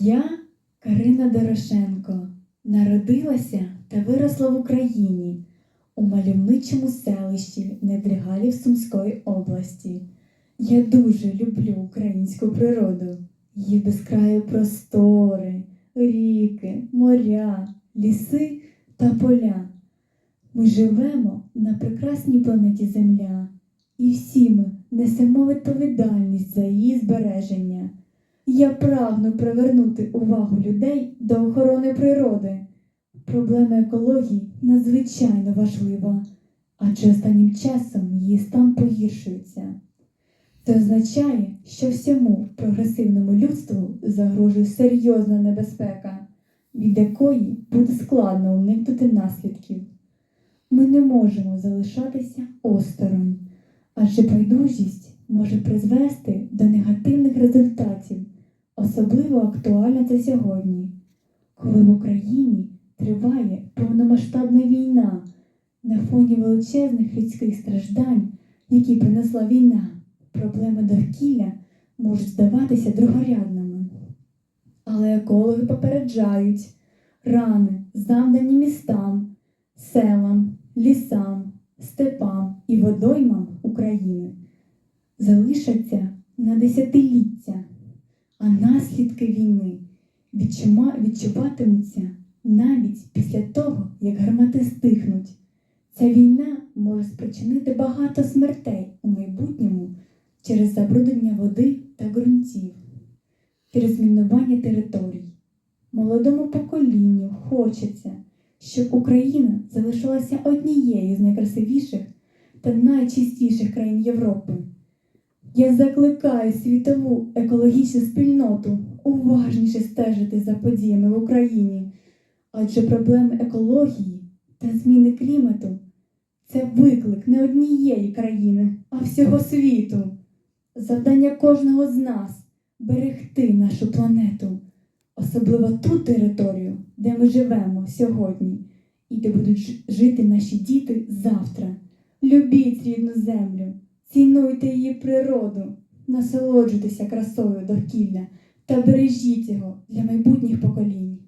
Я Карина Дорошенко, народилася та виросла в Україні у мальовничому селищі Недригалів Сумської області. Я дуже люблю українську природу, її безкраю простори, ріки, моря, ліси та поля. Ми живемо на прекрасній планеті Земля, і всі ми несемо відповідальність за її збереження. Я прагну привернути увагу людей до охорони природи. Проблема екології надзвичайно важлива, адже останнім часом її стан погіршується. Це означає, що всьому прогресивному людству загрожує серйозна небезпека, від якої буде складно уникнути наслідків. Ми не можемо залишатися осторонь, адже байдужість може призвести до негативних результатів. Особливо актуально це сьогодні, коли в Україні триває повномасштабна війна на фоні величезних людських страждань, які принесла війна, проблеми довкілля можуть здаватися другорядними. Але екологи попереджають рани, завдані містам, селам, лісам, степам і водоймам України, залишаться на десятиліття а наслідки війни відчуватимуться навіть після того, як гармати стихнуть. Ця війна може спричинити багато смертей у майбутньому через забруднення води та ґрунтів, через мінування територій. Молодому поколінню хочеться, щоб Україна залишилася однією з найкрасивіших та найчистіших країн Європи. Я закликаю світову екологічну спільноту уважніше стежити за подіями в Україні, адже проблеми екології та зміни клімату це виклик не однієї країни, а всього світу. Завдання кожного з нас берегти нашу планету, особливо ту територію, де ми живемо сьогодні, і де будуть жити наші діти завтра. Любіть рідну землю. Цінуйте її природу, насолоджуйтеся красою довкілля та бережіть його для майбутніх поколінь.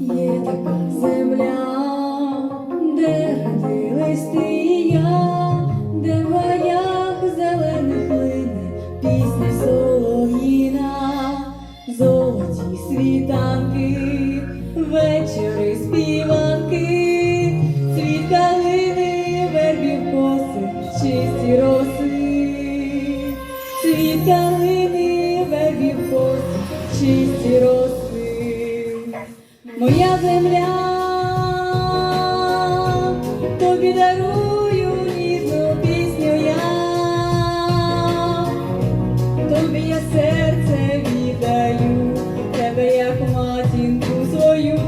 Є така земля, де родилась ти світанки, вечори співанки, цвіт калини, вербів коси, чисті роси, цвіт калини, вербів коси, чисті роси. Моя земля, тобі дарую ніжну пісню я, тобі я серце віддаю, тебе як матінку свою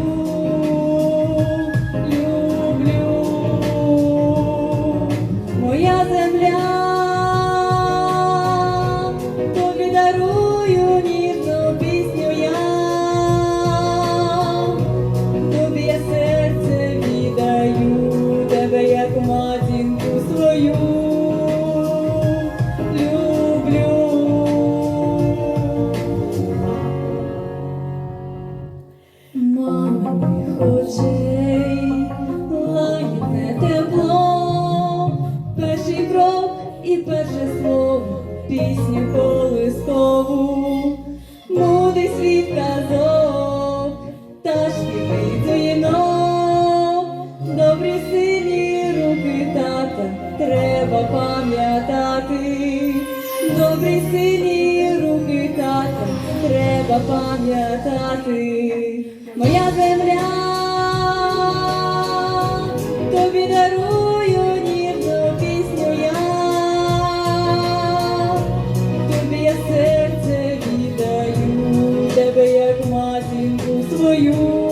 пісню колискову, мудрий світ казок, та швидкий дзвінок, добрі сильні руки тата, треба пам'ятати, добрі сильні руки тата, треба пам'ятати, моя земля, матінку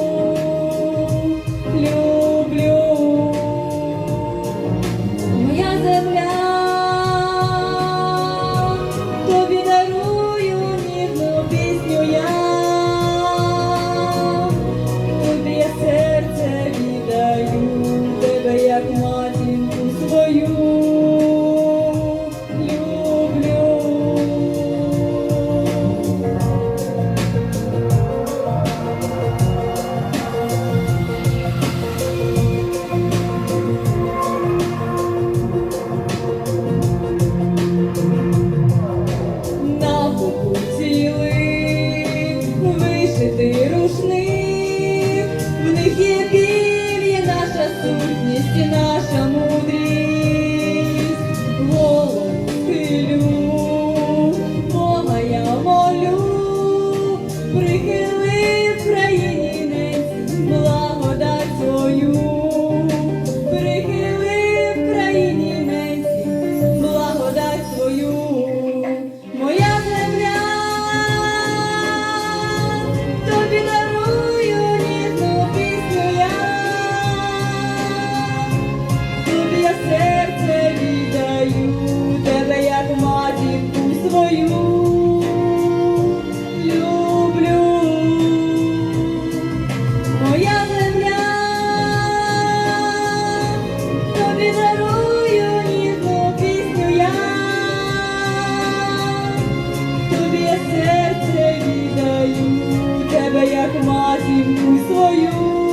я серце віддаю,